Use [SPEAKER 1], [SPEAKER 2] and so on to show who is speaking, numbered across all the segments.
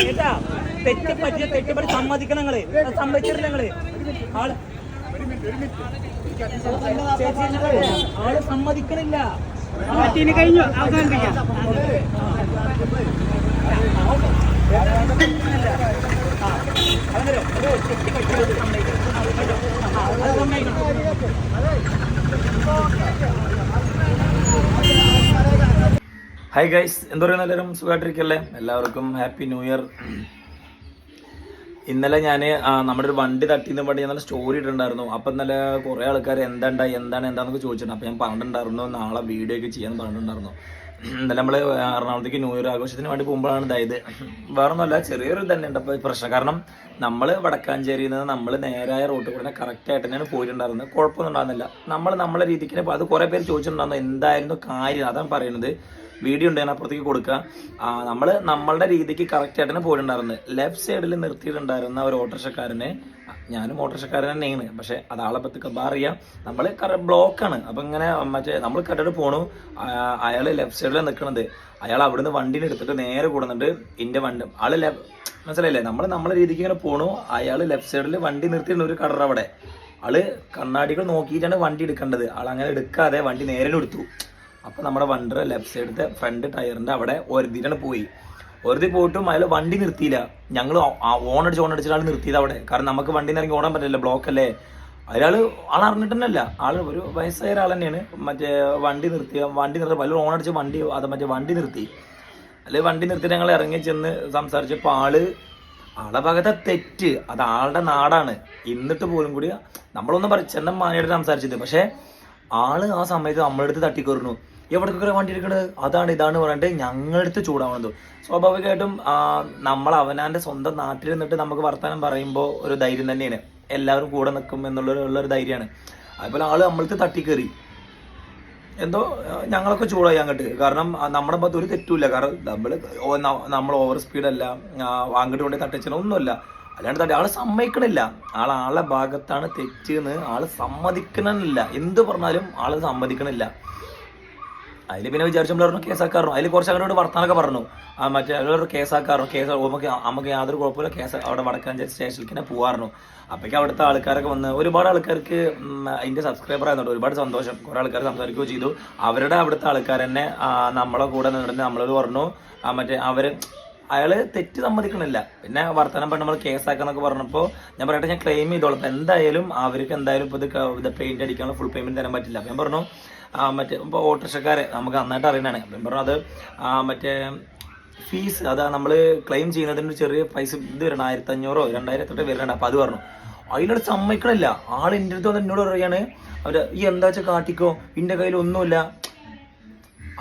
[SPEAKER 1] കേട്ടാ തെറ്റ് പറ്റിയ തെറ്റ് പറ്റി സമ്മതിക്കണം നിങ്ങൾ അത് സമ്മതിച്ചിട്ടില്ല നിങ്ങൾ ആൾ ആൾ സമ്മതിക്കണില്ല
[SPEAKER 2] കഴിഞ്ഞു അവസാനിപ്പിക്കാം
[SPEAKER 1] അത് സമ്മതിക്കണം
[SPEAKER 3] ഹായ് ഗൈസ് എന്താ പറയുക എല്ലാവരും? സുഖമായിട്ടിരിക്കല്ലേ? എല്ലാവർക്കും ഹാപ്പി ന്യൂ ഇയർ ഇന്നലെ ഞാൻ നമ്മുടെ ഒരു വണ്ടി തട്ടിന്ന് പറഞ്ഞ് ഞാൻ സ്റ്റോറി ഇട്ടിട്ടുണ്ടായിരുന്നു. അപ്പം ഇന്നലെ കുറേ ആൾക്കാർ എന്താണ്ടായി എന്താണ് എന്താണെന്നൊക്കെ ചോദിച്ചിട്ടുണ്ട്. അപ്പം ഞാൻ പറഞ്ഞിട്ടുണ്ടായിരുന്നു നാളെ വീഡിയോ ഒക്കെ ചെയ്യാൻ പറഞ്ഞിട്ടുണ്ടായിരുന്നു. ഇന്നലെ നമ്മൾ എറണാകുളത്തേക്ക് ന്യൂ ഇയർ ആഘോഷത്തിന് വേണ്ടി പോകുമ്പോഴാണ് ഇതായത്. വേറെ ഒന്നുമല്ല ചെറിയൊരു തന്നെ ഉണ്ട് അപ്പോൾ പ്രശ്നം കാരണം നമ്മൾ വടക്കാഞ്ചേരിയിൽ നിന്ന് നമ്മൾ നേരായ റോട്ടിൽ കൂടെ കറക്റ്റ് ആയിട്ട് തന്നെയാണ് പോയിട്ടുണ്ടായിരുന്നത്. കുഴപ്പമൊന്നും ഉണ്ടായിരുന്നില്ല. നമ്മൾ നമ്മളെ രീതിക്ക് അത് കുറേ പേര് ചോദിച്ചിട്ടുണ്ടായിരുന്നു എന്തായിരുന്നു കാര്യം? അതാണ് പറയുന്നത്. വീഡിയോ ഉണ്ട് ഞാൻ അപ്പുറത്തേക്ക് കൊടുക്കുക നമ്മൾ നമ്മളുടെ രീതിക്ക് കറക്റ്റ് ആയിട്ട് തന്നെ പോയിട്ടുണ്ടായിരുന്നത് ലെഫ്റ്റ് സൈഡിൽ നിർത്തിയിട്ടുണ്ടായിരുന്ന ഒരു ഓട്ടോറിക്ഷക്കാരനെ ഞാനും ഓട്ടോറിക്ഷക്കാരൻ തന്നെയാണ്. പക്ഷെ അത് ആളെ കബാർ അറിയാം നമ്മൾ ബ്ലോക്കാണ് അപ്പം ഇങ്ങനെ മറ്റേ നമ്മൾ കണ്ടിട്ട് പോണു. അയാൾ ലെഫ്റ്റ് സൈഡിലാണ് നിൽക്കുന്നത് അയാൾ അവിടുന്ന് വണ്ടിനെ എടുത്തിട്ട് നേരെ കൂടുന്നുണ്ട് എന്റെ വണ്ടി ആൾ മനസ്സിലായില്ലേ? നമ്മൾ നമ്മളെ രീതിക്ക് ഇങ്ങനെ പോണു. അയാൾ ലെഫ്റ്റ് സൈഡിൽ വണ്ടി നിർത്തിയിട്ടുണ്ട് ഒരു കടർ അവിടെ. ആൾ കണ്ണാടികൾ നോക്കിയിട്ടാണ് വണ്ടി എടുക്കേണ്ടത്. ആൾ അങ്ങനെ എടുക്കാതെ വണ്ടി നേരെ എടുത്തു. അപ്പൊ നമ്മുടെ വണ്ടർ ലെഫ്റ്റ് സൈഡത്തെ ഫ്രണ്ട് ടയറിന്റെ അവിടെ ഒരുതിട്ടാണ് പോയി. ഒരുതി പോയിട്ടും അയാൾ വണ്ടി നിർത്തിയില്ല. ഞങ്ങൾ ഓൺ അടിച്ച് ഓൺ അടിച്ചിട്ട് ആൾ നിർത്തിയത് അവിടെ. കാരണം നമുക്ക് വണ്ടി ഇറങ്ങി ഓടാൻ പറ്റില്ല ബ്ലോക്ക് അല്ലേ? അയാൾ ആൾ അറിഞ്ഞിട്ടല്ല ആൾ ഒരു വയസ്സായ ഒരാൾ തന്നെയാണ്. മറ്റേ വണ്ടി നിർത്തി വണ്ടി നിർത്തി പല അടിച്ച് വണ്ടി അത് മറ്റേ വണ്ടി നിർത്തി. അല്ലെ വണ്ടി നിർത്തി ഞങ്ങൾ ഇറങ്ങി ചെന്ന് സംസാരിച്ചപ്പോൾ ആൾ ആളുടെ ഭാഗത്തെ തെറ്റ്. അത് ആളുടെ നാടാണ്. എന്നിട്ട് പോലും കൂടി നമ്മളൊന്നും പറ ചെന്ന മാനയുടെ സംസാരിച്ചത് പക്ഷെ ആൾ ആ സമയത്ത് നമ്മളെടുത്ത് തട്ടിക്കയറുന്നു എവിടേക്കൊക്കെ വണ്ടി എടുക്കണത് അതാണ് ഇതാണ് പറഞ്ഞിട്ട് ഞങ്ങളടുത്ത് ചൂടാവണത്. സ്വാഭാവികമായിട്ടും നമ്മൾ അവനാന്റെ സ്വന്തം നാട്ടിൽ നിന്നിട്ട് നമുക്ക് വർത്തമാനം പറയുമ്പോൾ ഒരു ധൈര്യം തന്നെയാണ്. എല്ലാവരും കൂടെ നിൽക്കും എന്നുള്ള ഒരു ധൈര്യമാണ്. അതുപോലെ ആൾ നമ്മളടുത്ത് തട്ടിക്കയറി എന്തോ ഞങ്ങളൊക്കെ ചൂടായി അങ്ങോട്ട്. കാരണം നമ്മുടെ ഭാഗത്ത് ഒരു തെറ്റുമില്ല. കാരണം നമ്മൾ നമ്മൾ ഓവർ സ്പീഡല്ല അങ്ങോട്ട് കൊണ്ട് തട്ടിച്ചിട്ട് ഒന്നുമല്ല. അല്ലാണ്ട് തട്ടി ആൾ സമ്മതിക്കണില്ല. ആൾ ആളെ ഭാഗത്താണ് തെറ്റെന്ന് ആൾ സമ്മതിക്കണില്ല എന്ത് പറഞ്ഞാലും ആൾ സമ്മതിക്കണില്ല. അതിൽ പിന്നെ വിചാരിച്ചു നമ്മൾ പറഞ്ഞു കേസാക്കാറുണ്ട് അതിൽ കുറച്ച് അങ്ങോട്ട് വർത്താനൊക്കെ പറഞ്ഞു. ആ മറ്റേ അതിലൊരു കേസാക്കാറോ കേസ് നമുക്ക് യാതൊരു കുഴപ്പമില്ല. കേസ് അവിടെ വടക്കാൻ സ്റ്റേഷനിലേക്ക് തന്നെ പോകാറുണ്ട് അപ്പോഴേക്കും അവിടുത്തെ ആൾക്കാരൊക്കെ വന്ന് ഒരുപാട് ആൾക്കാർക്ക് അതിന്റെ സബ്സ്ക്രൈബർ ആയതുകൊണ്ട് ഒരുപാട് സന്തോഷം. കുറേ ആൾക്കാർ സംസാരിക്കുകയോ ചെയ്തു. അവരുടെ അവിടുത്തെ ആൾക്കാർ തന്നെ നമ്മളെ കൂടെ നിന്നിട്ട് നമ്മളോട് പറഞ്ഞു. ആ മറ്റേ അവർ അയാൾ തെറ്റ് സമ്മതിക്കണില്ല. പിന്നെ വർത്തമാനം പറഞ്ഞ നമ്മൾ കേസാക്കാന്നൊക്കെ പറഞ്ഞപ്പോൾ ഞാൻ പറയട്ടെ ഞാൻ ക്ലെയിം ചെയ്തോളാം. അപ്പൊ എന്തായാലും അവർക്ക് എന്തായാലും ഇപ്പൊ ഇത് പെയിന്റ് അടിക്കാനുള്ള ഫുൾ പേയ്മെന്റ് തരാൻ പറ്റില്ല. ഞാൻ പറഞ്ഞു മറ്റേ ഇപ്പോൾ ഓട്ടോറിക്ഷക്കാരെ നമുക്ക് നന്നായിട്ട് അറിയണതാണ് ഞാൻ പറഞ്ഞു അത് മറ്റേ ഫീസ് അതാ നമ്മൾ ക്ലെയിം ചെയ്യുന്നതിന് ചെറിയ പൈസ ഇത് വരണം. ആയിരത്തി അഞ്ഞൂറോ രണ്ടായിരത്തി തൊട്ട് വരണം അപ്പം അത് പറഞ്ഞു. അതിനോട് സമ്മതിക്കണില്ല. ആൾ എന്റെ അടുത്ത് വന്ന് എന്നോട് പറയാണ് അവർ ഈ എന്താ വെച്ചാൽ കാട്ടിക്കോ? എന്റെ കയ്യിൽ ഒന്നുമില്ല.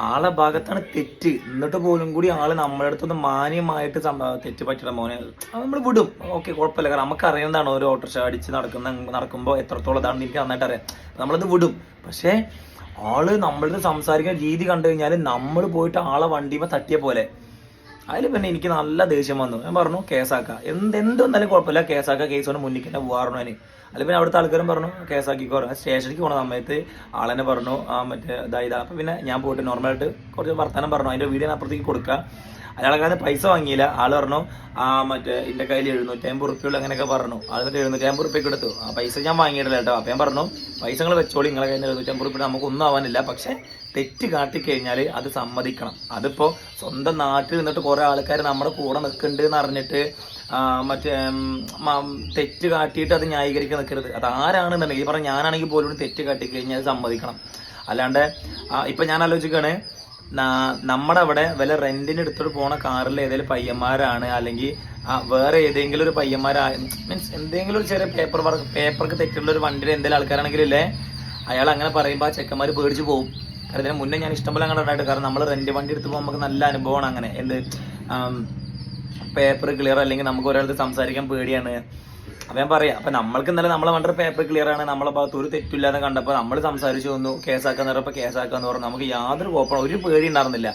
[SPEAKER 3] ആളെ ഭാഗത്താണ് തെറ്റ്. എന്നിട്ട് പോലും കൂടി ആൾ നമ്മുടെ അടുത്തൊന്ന് മാന്യമായിട്ട് തെറ്റ് പറ്റണ മോനെ. നമ്മൾ വിടും. ഓക്കെ കുഴപ്പമില്ല. കാരണം നമുക്ക് അറിയുന്നതാണ് ഓരോ ഓട്ടോറിക്ഷ അടിച്ച് നടക്കുന്ന നടക്കുമ്പോൾ എത്രത്തോളം ഇതാണെന്ന് എനിക്ക് നന്നായിട്ട് അറിയാം. നമ്മളത് വിടും. പക്ഷേ ആൾ നമ്മളത് സംസാരിക്കുന്ന രീതി കണ്ടു കഴിഞ്ഞാൽ നമ്മൾ പോയിട്ട് ആളെ വണ്ടിമേ തട്ടിയ പോലെ. അതിൽ പിന്നെ എനിക്ക് നല്ല ദേഷ്യം വന്നു. ഞാൻ പറഞ്ഞു കേസാക്കാം. എന്ത് എന്ത് വന്നാലും കുഴപ്പമില്ല. കേസാക്കാം കേസ് കൊണ്ട് മുന്നിൽ തന്നെ പോകാറുണ്ട് അതിൽ പിന്നെ അവിടുത്തെ ആൾക്കാരും പറഞ്ഞു കേസാക്കിക്കോ സ്റ്റേഷനിലേക്ക് പോണ സമയത്ത് ആളെന്നെ പറഞ്ഞു ആ മറ്റേ ഇതായത് ഇതാ അപ്പം പിന്നെ ഞാൻ പോയിട്ട് നോർമലായിട്ട് കുറച്ച് വർത്തമാനം പറഞ്ഞു. അതിന്റെ വീഡിയോ അപ്പുറത്തേക്ക് കൊടുക്കുക അയാളെ പൈസ വാങ്ങിയില്ല. ആൾ പറഞ്ഞു ആ മറ്റേ എന്റെ കയ്യിൽ എഴുന്നൂറ്റി അമ്പത് റുപ്യുള്ള അങ്ങനെയൊക്കെ പറഞ്ഞു. ആൾ എന്നിട്ട് എഴുന്നൂറ്റി അമ്പത് റുപ്യക്ക് എടുത്തു. ആ പൈസ ഞാൻ വാങ്ങിയിട്ടില്ല കേട്ടോ. അപ്പം ഞാൻ പറഞ്ഞു പൈസ നിങ്ങൾ വെച്ചോളി നിങ്ങളെ കയ്യിൽ എഴുന്നൂറ്റി അമ്പത് റുപ്യ നമുക്ക് ഒന്നും ആവാനില്ല. പക്ഷേ തെറ്റ് കാട്ടിക്കഴിഞ്ഞാൽ അത് സമ്മതിക്കണം. അതിപ്പോൾ സ്വന്തം നാട്ടിൽ നിന്നിട്ട് കുറേ ആൾക്കാർ നമ്മുടെ കൂടെ നിൽക്കുന്നുണ്ട് എന്ന് അറിഞ്ഞിട്ട് മറ്റേ തെറ്റ് കാട്ടിയിട്ട് അത് ന്യായീകരിക്കാൻ നിൽക്കരുത് അത് ആരാണെന്നുണ്ടെങ്കിൽ ഈ പറഞ്ഞ ഞാനാണെങ്കിൽ പോലും തെറ്റ് കാട്ടി കഴിഞ്ഞാൽ സമ്മതിക്കണം. അല്ലാണ്ട് ഇപ്പം ഞാൻ ആലോചിക്കുകയാണ് നമ്മുടെ അവിടെ വല്ല റെന്റിന് എടുത്തോട്ട് പോണ കാറിൽ ഏതെങ്കിലും പയ്യന്മാരാണ് അല്ലെങ്കിൽ വേറെ ഏതെങ്കിലും ഒരു പയ്യന്മാരാ മീൻസ് എന്തെങ്കിലും ഒരു ചെറിയ പേപ്പർ വർക്ക് പേപ്പർക്ക് തെറ്റുള്ള ഒരു വണ്ടിയിൽ എന്തെങ്കിലും ആൾക്കാരാണെങ്കിലല്ലേ അയാൾ അങ്ങനെ പറയുമ്പോൾ ആ ചെക്കന്മാർ പേടിച്ച് പോകും കാരണം ഇതിന് മുന്നേ ഞാൻ ഇഷ്ടംപോലെ അങ്ങനെ ഉണ്ടായിട്ട് കാരണം നമ്മൾ റെന്റ് വണ്ടി എടുത്ത് പോകുമ്പോൾ നമുക്ക് നല്ല അനുഭവമാണ് അങ്ങനെ. എന്ത് പേപ്പർ ക്ലിയർ അല്ലെങ്കിൽ നമുക്ക് ഒരാൾ സംസാരിക്കാൻ പേടിയാണ്. അപ്പൊ ഞാൻ പറയാം അപ്പൊ നമ്മൾക്ക് ഇന്നലെ നമ്മളെ വണ്ടർ പേപ്പർ ക്ലിയർ ആണ്. നമ്മളെ ഭാഗത്ത് ഒരു തെറ്റില്ലാതെ കണ്ടപ്പോൾ നമ്മൾ സംസാരിച്ചു വന്നു കേസാക്കാന്ന് പറഞ്ഞപ്പോൾ കേസാക്കാന്ന് പറഞ്ഞു. നമുക്ക് യാതൊരു കുഴപ്പമില്ല ഒരു പേടി ഉണ്ടായിരുന്നില്ല.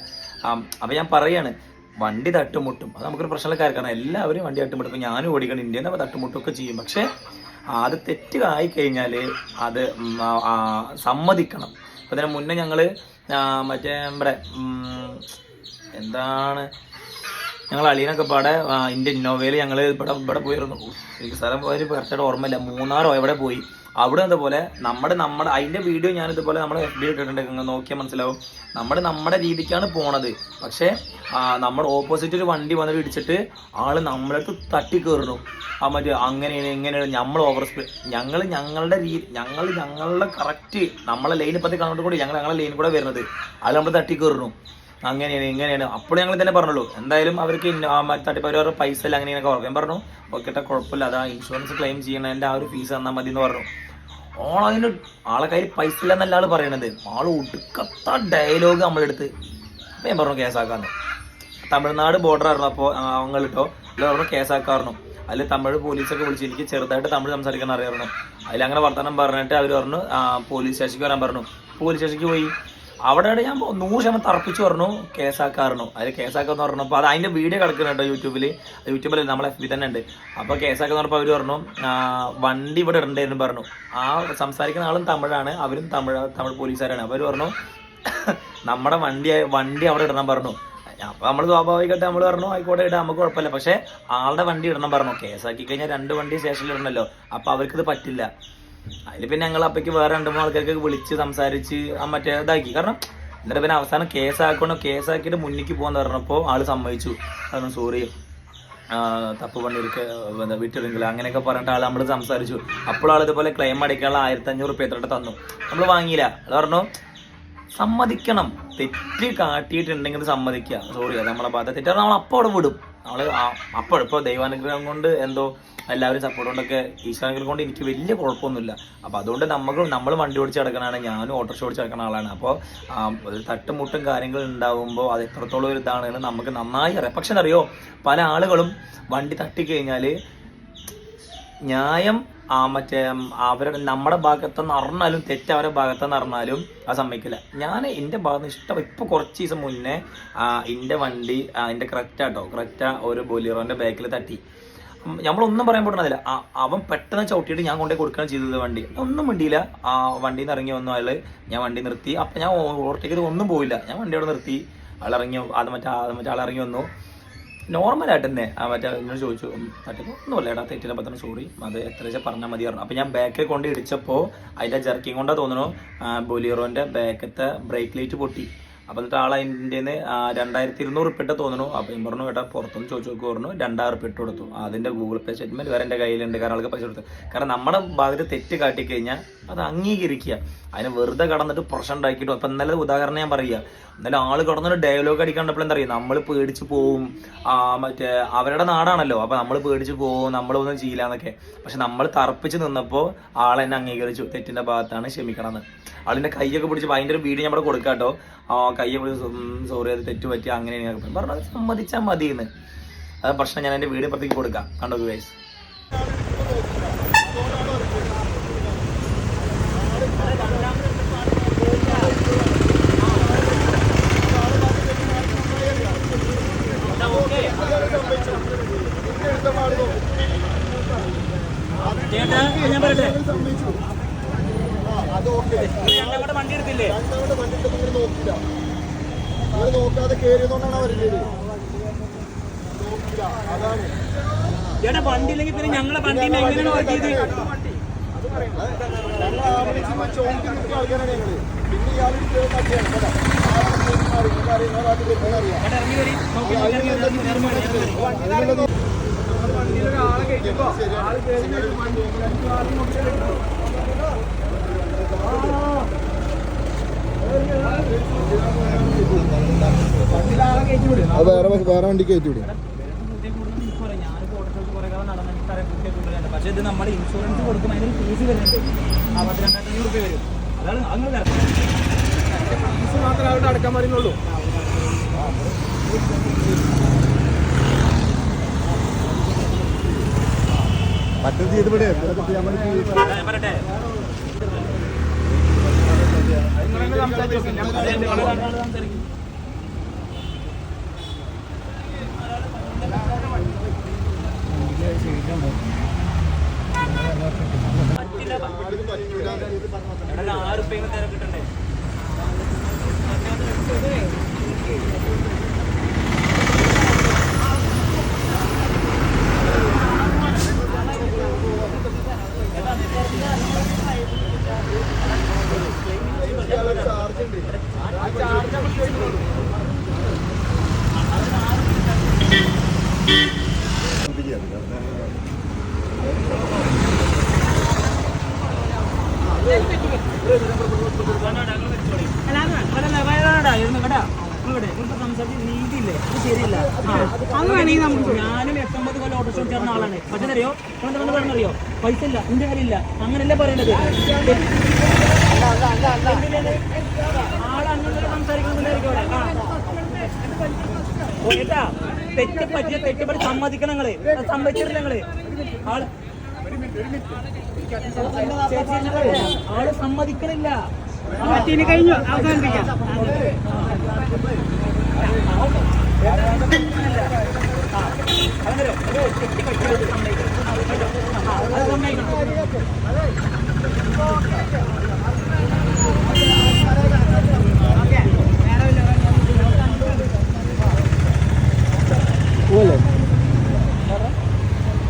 [SPEAKER 3] അപ്പൊ ഞാൻ പറയാണ് വണ്ടി തട്ടുമുട്ടും. അത് നമുക്കൊരു പ്രശ്നമുള്ള കാര്യം കാരണം എല്ലാവരും വണ്ടി തട്ടുമുട്ടും. ഇപ്പൊ ഞാനും ഓടിക്കണം ഇന്ത്യയിൽ നിന്ന് തട്ടുമുട്ടൊക്കെ ചെയ്യും. പക്ഷെ അത് തെറ്റായി കഴിഞ്ഞാൽ അത് സമ്മതിക്കണം. അപ്പൊ അതിന് മുന്നേ ഞങ്ങൾ മറ്റേ നമ്മുടെ എന്താണ് ഞങ്ങൾ അളിയനൊക്കെ പാടെ ഇന്ത്യൻ ഇന്ത്യ ഇന്നോവയിൽ ഞങ്ങൾ ഇവിടെ ഇവിടെ പോയിരുന്നു. എനിക്ക് സ്ഥലം പോയാലും കറക്റ്റായിട്ട് ഓർമ്മയില്ല. മൂന്നാറോ എവിടെ പോയി. അവിടെ അതുപോലെ നമ്മുടെ നമ്മുടെ അതിന്റെ വീഡിയോ ഞാൻ ഇതുപോലെ നമ്മൾ എഫ് ബി ഇട്ടിട്ടുണ്ട്. നോക്കിയാൽ മനസ്സിലാവും. നമ്മൾ നമ്മുടെ രീതിക്കാണ് പോണത്. പക്ഷേ നമ്മുടെ ഓപ്പോസിറ്റ് ഒരു വണ്ടി വന്നിട്ട് ഇടിച്ചിട്ട് ആൾ നമ്മളടുത്ത് തട്ടി കയറുന്നു ആ മറ്റേ അങ്ങനെയാണ് ഇങ്ങനെയാണ്. നമ്മൾ ഓവർ സ്പീഡ് ഞങ്ങൾ ഞങ്ങളുടെ രീതി ഞങ്ങൾ ഞങ്ങളുടെ കറക്റ്റ് നമ്മളെ ലൈനിൽ ഇപ്പത്തെ കണ്ടുകൊണ്ട് കൂടി ഞങ്ങൾ ഞങ്ങളുടെ ലൈനിൽ കൂടെ വരുന്നത്. അത് നമ്മൾ തട്ടി കയറുന്നു അങ്ങനെയാണ് ഇങ്ങനെയാണ്. അപ്പോൾ ഞങ്ങൾ തന്നെ പറഞ്ഞുള്ളൂ. എന്തായാലും അവർക്ക് തട്ടിപ്പ് ആ മറ്റേ പൈസ ഇല്ല അങ്ങനെയൊക്കെ ഓർക്കും ഞാൻ പറഞ്ഞു ഓക്കെട്ടെ കുഴപ്പമില്ല. അതാ ഇൻഷുറൻസ് ക്ലെയിം ചെയ്യണതിന്റെ ആ ഒരു ഫീസ് തന്നാൽ മതി എന്ന് പറഞ്ഞു ഓളതിന് ആളെ കയ്യിൽ പൈസ ഇല്ല എന്നല്ല ആൾ പറയണത്. ആൾ ഒടുക്കത്ത ഡയലോഗ് നമ്മളെടുത്ത്. അപ്പം ഞാൻ പറഞ്ഞു കേസാക്കാന്ന്. തമിഴ്നാട് ബോർഡർ ആയിരുന്നു അപ്പോൾ അവങ്ങൾ കേട്ടോ അല്ല പറഞ്ഞു കേസാക്കാറുന്നു അതിൽ തമിഴ് പോലീസൊക്കെ വിളിച്ച് എനിക്ക് ചെറുതായിട്ട് തമിഴ് സംസാരിക്കാൻ അറിയാറുണ്ട് അതിൽ അങ്ങനെ വർത്തമാനം പറഞ്ഞിട്ട് അവർ പറഞ്ഞു പോലീസ് സ്റ്റേഷനിക്ക് വരാൻ പറഞ്ഞു. പോലീസ് സ്റ്റേഷനിക്ക് പോയി. അവിടെ ഞാൻ നൂറ് ശതമാനം തറപ്പിച്ച് പറഞ്ഞു കേസാക്കാറുന്നു അതിൽ കേസാക്കാന്ന് പറഞ്ഞപ്പോൾ അത് അതിന്റെ വീഡിയോ കിടക്കുന്നുണ്ട് യൂട്യൂബിൽ യൂട്യൂബിൽ നമ്മളെ എഫ് ബി തന്നെ ഉണ്ട്. അപ്പോൾ കേസാക്കാന്ന് പറഞ്ഞപ്പോൾ അവർ പറഞ്ഞു വണ്ടി ഇവിടെ ഇടണ്ടായിരുന്നു പറഞ്ഞു. ആ സംസാരിക്കുന്ന ആളും തമിഴാണ് അവരും തമിഴ് തമിഴ് പോലീസുകാരാണ്. അപ്പോൾ അവർ പറഞ്ഞു നമ്മുടെ വണ്ടി വണ്ടി അവിടെ ഇടണം പറഞ്ഞു. അപ്പൊ നമ്മൾ സ്വാഭാവികമായിട്ട് നമ്മൾ പറഞ്ഞു ആയിക്കോട്ടെ ഇടാം നമുക്ക് കുഴപ്പമില്ല. പക്ഷെ ആളുടെ വണ്ടി ഇടണം പറഞ്ഞു. കേസാക്കി കഴിഞ്ഞാൽ രണ്ട് വണ്ടി സ്റ്റേഷനിൽ ഇടണല്ലോ. അപ്പൊ അവർക്കിത് പറ്റില്ല. അതിൽ പിന്നെ ഞങ്ങൾ അപ്പയ്ക്ക് വേറെ രണ്ട് മൂന്ന് ആൾക്കാർക്ക് വിളിച്ച് സംസാരിച്ച് മറ്റേ ഇതാക്കി. കാരണം എന്നിട്ട് പിന്നെ അവസാനം കേസാക്കണം? കേസാക്കിയിട്ട് മുന്നിക്ക് പോകാന്ന് പറഞ്ഞപ്പോൾ ആൾ സമ്മതിച്ചു. കാരണം സോറി തപ്പ് പണിയൊക്കെ വിട്ടിരുന്നില്ല. അങ്ങനെയൊക്കെ പറഞ്ഞിട്ട് ആൾ നമ്മൾ സംസാരിച്ചു. അപ്പോൾ ആൾ ഇതുപോലെ ക്ലെയിം അടിക്കാനുള്ള ആയിരത്തി അഞ്ഞൂറ് റുപ്യ എത്ര തന്നു. നമ്മൾ വാങ്ങിയില്ല. അത് പറഞ്ഞു സമ്മതിക്കണം. തെറ്റ് കാട്ടിയിട്ടുണ്ടെങ്കിൽ സമ്മതിക്കുക സോറി അത് നമ്മളെ ഭാഗത്ത് തെറ്റാണ് നമ്മൾ അപ്പോൾ അവിടെ വിടും. നമ്മൾ അപ്പോൾ ഇപ്പോൾ ദൈവാനുഗ്രഹം കൊണ്ട് എന്തോ എല്ലാവരും സപ്പോർട്ട് കൊണ്ടൊക്കെ ഈശ്വരാനുഗ്രഹം കൊണ്ട് എനിക്ക് വലിയ കുഴപ്പമൊന്നുമില്ല. അപ്പോൾ അതുകൊണ്ട് നമുക്ക് നമ്മൾ വണ്ടി ഓടിച്ച് കിടക്കണതാണ് ഞാനും ഓട്ടോറിക്ഷ ഓടിച്ച് കിടക്കുന്ന ആളാണ്. അപ്പോൾ തട്ടുമുട്ടും കാര്യങ്ങൾ ഉണ്ടാകുമ്പോൾ അത് എത്രത്തോളം ഒരു ഇതാണെന്ന് നമുക്ക് നന്നായി അറിയാം. പക്ഷെ അറിയോ പല ആളുകളും വണ്ടി തട്ടിക്കഴിഞ്ഞാൽ ന്യായം ആ മറ്റേ അവരുടെ നമ്മുടെ ഭാഗത്തെന്ന് അറിഞ്ഞാലും തെറ്റ് അവരുടെ ഭാഗത്തെന്ന് അറിഞ്ഞാലും അത് സമ്മതിക്കില്ല. ഞാൻ എന്റെ ഭാഗത്ത് ഇഷ്ടം ഇപ്പോൾ കുറച്ച് ദിവസം മുന്നേ എന്റെ വണ്ടി എന്റെ ക്രെറ്റ കേട്ടോ ക്രെറ്റ ഒരു ബൊലിറോന്റെ ബാക്കിൽ തട്ടി. നമ്മളൊന്നും പറയാൻ പറ്റണതില്ല ആ- അവൻ പെട്ടെന്ന് ചവിട്ടിയിട്ട് ഞാൻ കൊണ്ടേ കൊടുക്കുകയാണ് ചെയ്തത് വണ്ടി. ഒന്നും വണ്ടിയില്ല ആ വണ്ടിയിൽ നിന്ന് ഇറങ്ങി വന്നു അയാൾ. ഞാൻ വണ്ടി നിർത്തി. അപ്പം ഞാൻ ഓവർടേക്ക് ചെയ്ത് ഒന്നും പോയില്ല. ഞാൻ വണ്ടി അവിടെ നിർത്തി. ആൾ ഇറങ്ങി അത് മറ്റേ അത് മറ്റേ ആൾ ഇറങ്ങി വന്നു. നോർമലായിട്ട് തന്നെ. ആ മറ്റേ എന്നോട് ചോദിച്ചു. മറ്റേ ഒന്നുമല്ല ഏട്ടാ തെറ്റിനെ പത്രം സോറി അത് എത്ര വെച്ചാൽ പറഞ്ഞാൽ മതി പറഞ്ഞു. അപ്പം ഞാൻ ബാക്കിൽ കൊണ്ട് ഇടിച്ചപ്പോൾ അതിന്റെ ജർക്കിങ് കൊണ്ടാ തോന്നുന്നു ബൊലിയറോന്റെ ബാക്കത്തെ ബ്രേക്ക് ലൈറ്റ് പൊട്ടി. അപ്പം എന്നിട്ട് ആൾ അതിന്റെ രണ്ടായിരത്തി ഇരുന്നൂറ് ഉപ്പിട്ട് തോന്നുന്നു അപ്പോൾ ഞാൻ പറഞ്ഞു ഏട്ടാ പുറത്തുനിന്ന് ചോദിച്ചു നോക്കി പറഞ്ഞു. രണ്ടായിരം ഉറുപ്പിട്ട് കൊടുത്തു. അതിന്റെ ഗൂഗിൾ പേ സ്റ്റേറ്റ്മെന്റ് വേറെ എന്റെ കയ്യിലുണ്ട് കാരണം ആൾക്ക് പൈസ കൊടുത്തു. കാരണം നമ്മുടെ ഭാഗത്ത് തെറ്റ് കാട്ടിക്കഴിഞ്ഞാൽ അത് അംഗീകരിക്കുക. അതിന് വെറുതെ കടന്നിട്ട് പ്രശ്നം ഉണ്ടാക്കിയിട്ടും. അപ്പം ഇന്നലെ ഉദാഹരണം ഞാൻ പറയുക ഇന്നലെ ആൾ കടന്നൊരു ഡയലോഗ് അടിക്കാണ്ടപ്പോഴും എന്താ അറിയാം നമ്മൾ പേടിച്ച് പോവും. മറ്റേ അവരുടെ നാടാണല്ലോ. അപ്പൊ നമ്മൾ പേടിച്ച് പോവും. നമ്മളൊന്നും ചെയ്യില്ല എന്നൊക്കെ. പക്ഷെ നമ്മൾ തറപ്പിച്ച് നിന്നപ്പോൾ ആളെന്നെ അംഗീകരിച്ചു. തെറ്റിന്റെ ഭാഗത്താണ് ക്ഷമിക്കണമെന്ന് ആളിന്റെ കൈയൊക്കെ പിടിച്ച് ഭയങ്കര വീഡിയോ ഞാൻ ഇവിടെ കൊടുക്കാം കേട്ടോ ആ കയ്യെ വിളി സോറി അത് തെറ്റ് പറ്റി അങ്ങനെ പറഞ്ഞത് പറഞ്ഞു അത് സമ്മതിച്ചാൽ മതി എന്ന് അത് പ്രശ്നം ഞാൻ എന്റെ വീഡിയോ പുറത്തേക്ക് കൊടുക്കാം. കണ്ടോ ഗൈസ്?
[SPEAKER 1] ഞാൻ പറയട്ടെ ഞങ്ങളുടെ വണ്ടി എടുത്തില്ലേ?
[SPEAKER 4] ഞങ്ങളുടെ വണ്ടി നിങ്ങൾ നോക്കില്ല നിങ്ങൾ നോക്കാതെ കയറിയതുകൊണ്ടാണ് വരുന്നത് നോക്കില്ല. അതാണ്.
[SPEAKER 1] ചേട്ടാ വണ്ടി പിന്നെ ഞങ്ങളെ വണ്ടി എങ്ങനെയാണ് വർക്ക് ചെയ്ത്?
[SPEAKER 4] ചോദിച്ച് നിർത്തിയ ആൾക്കാരാണ് ഞങ്ങൾ. പിന്നെ ഇയാൾ അറിയാം.
[SPEAKER 1] ചേട്ടാ ഇറങ്ങി വരി. നോക്കി നോക്കി ഇറങ്ങി വരി, ഇറങ്ങി വരി, ഇറങ്ങി വരി.
[SPEAKER 4] അത് വേറെ വേറെ വണ്ടി കയറ്റി വിടും
[SPEAKER 1] പക്ഷേ ഇത് നമ്മൾ ഇൻഷുറൻസ് കൊടുക്കുമ്പോൾ അതിന് ഫീസ് വരുന്നുണ്ട്. ആ രൂപ വരും. അതാണ് അങ്ങനെ ഫീസ് മാത്രമേ അവിടെ അടക്കാൻ പറയുന്നുള്ളൂ.
[SPEAKER 4] മറ്റേ ചെയ്ത് വിടെ
[SPEAKER 1] പറയട്ടെ? കിട്ടണ്ടേ ഞാനും എട്ടൊമ്പത് കൊല്ലം ഓട്ടോ ചോദിച്ചിരുന്ന ആളാണ് പക്ഷെ അറിയോ നിങ്ങൾ പറഞ്ഞറിയോ പൈസ ഇല്ല എന്റെ കാര്യമില്ല അങ്ങനെയല്ല പറയണത് ആളങ്ങനെ സംസാരിക്കുന്നുണ്ടായിരിക്കും അവിടെ കേട്ടാ തെറ്റ് പറ്റിയ തെറ്റ് പറ്റി സമ്മതിക്കണം നിങ്ങൾ സമ്മതിച്ചിട്ടില്ല നിങ്ങൾ ആൾ ആൾ സമ്മതിക്കണില്ല.
[SPEAKER 2] പറ്റീന് കഴിഞ്ഞു. അവസാനിപ്പിക്കാം.
[SPEAKER 1] സമ്മതിക്കണം ആ, അത് സമ്മതിക്കണം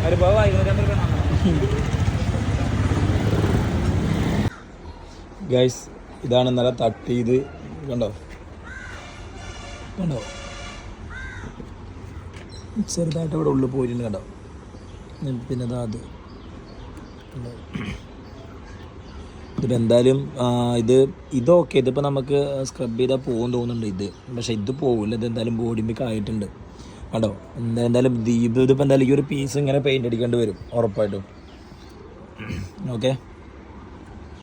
[SPEAKER 1] ഒരു പോവാ ഇരുന്നൂറ്റമ്പത് രൂപ
[SPEAKER 3] ഗൈസ് ഇതാണ് ഇന്നലെ തട്ടിയത് കണ്ടോ? കണ്ടോ? ചെറുതായിട്ട് അവിടെ ഉള്ളിൽ പോയിട്ടുണ്ട് കണ്ടോ? പിന്നെ അതാ. അത്? ഇതിപ്പോൾ എന്തായാലും ഇത് ഇതൊക്കെ ഇതിപ്പോൾ നമുക്ക് സ്ക്രബ് ചെയ്താൽ പോകും തോന്നുന്നുണ്ട് ഇത്. പക്ഷേ ഇത് പോകില്ല ഇത് എന്തായാലും ബോഡിമിക്ക് ആയിട്ടുണ്ട്. കണ്ടോ? എന്താ എന്തായാലും ദീപ് ഇതിപ്പോൾ എന്തായാലും ഈ ഒരു പീസ് ഇങ്ങനെ പെയിന്റ് അടിക്കേണ്ടി വരും ഉറപ്പായിട്ടും. ഓക്കെ